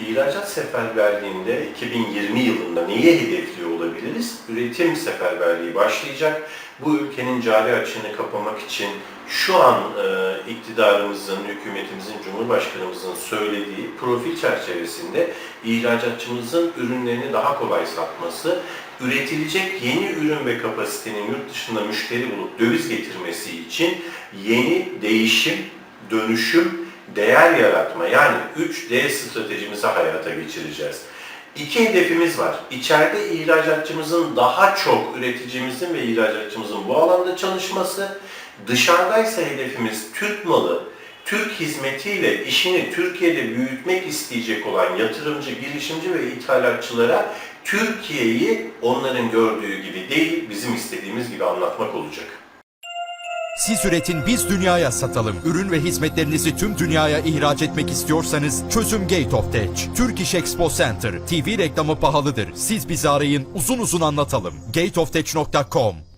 İhracat seferberliğinde 2020 yılında neyi hedefliyor olabiliriz? Üretim seferberliği başlayacak. Bu ülkenin cari açığını kapamak için şu an e, iktidarımızın, hükümetimizin, Cumhurbaşkanımızın söylediği profil çerçevesinde ihracatçımızın ürünlerini daha kolay satması, üretilecek yeni ürün ve kapasitenin yurt dışında müşteri bulup döviz getirmesi için yeni değişim, dönüşüm, değer yaratma yani 3D stratejimizi hayata geçireceğiz. İki hedefimiz var. İçeride ihracatçımızın daha çok üreticimizin ve ihracatçımızın bu alanda çalışması. Dışarıdaysa hedefimiz Türk malı, Türk hizmetiyle işini Türkiye'de büyütmek isteyecek olan yatırımcı, girişimci ve ithalatçılara Türkiye'yi onların gördüğü gibi değil, bizim istediğimiz gibi anlatmak olacak. Siz üretin biz dünyaya satalım. Ürün ve hizmetlerinizi tüm dünyaya ihraç etmek istiyorsanız çözüm Gate of Tech. Türk İş Expo Center. TV reklamı pahalıdır. Siz bizi arayın uzun uzun anlatalım. gateoftech.com